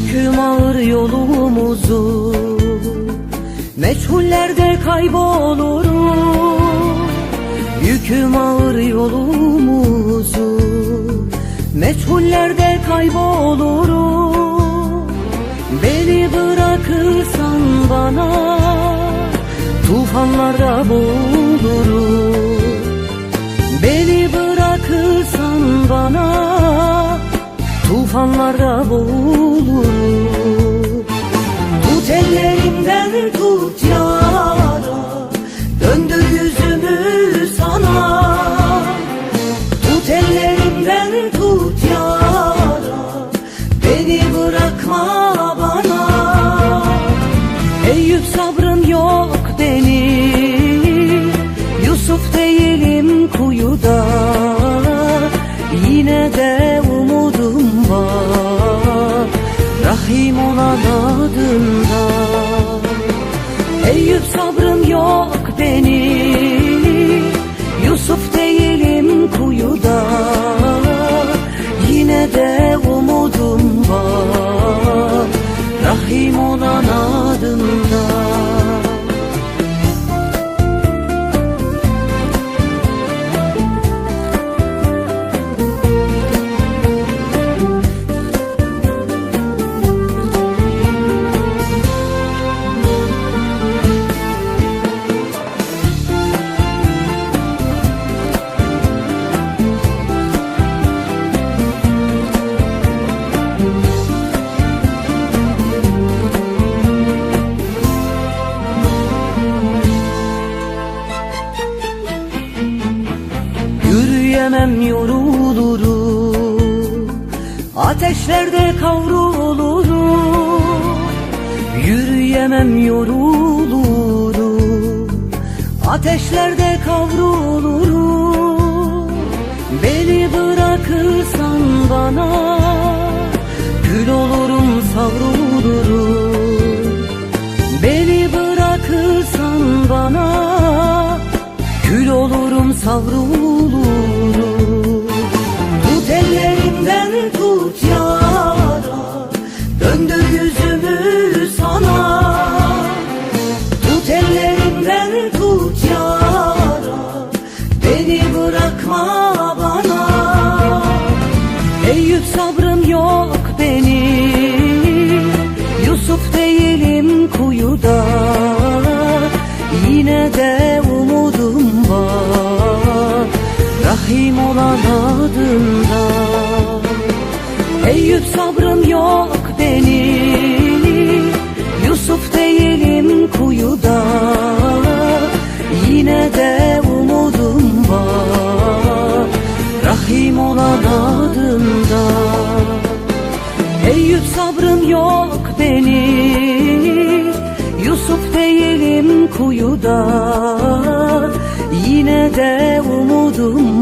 Yüküm ağır yolumuzu Meçhullerde kaybolurum Yüküm ağır yolumuzu Meçhullerde kaybolurum Beni bırakırsan bana Tufanlarda boğulurum Tufanlarda boğulurum Tut ellerimden tut yara Döndür yüzümü sana. Tut ellerimden tut yara Beni bırakma bana. Eyüp sabrım yok benim Yusuf değilim kuyuda. Yine de Rahim olan adında. Eyüp sabrım yok benim Yürüyemem yorulurum Ateşlerde kavrulurum Yürüyemem yorulurum Ateşlerde kavrulurum Beni bırakırsan bana Gül olurum savrulurum Beni bırakırsan bana Kül olurum savrulurum yok benim Yusuf değilim kuyuda. Yine de umudum var. Rahim olan adında Eyüp sabrım yok benim Yusuf değilim kuyuda. Yine de umudum var. Rahim olan adında Küçültüp sabrım yok benim. Yusuf değilim kuyuda. Yine de umudum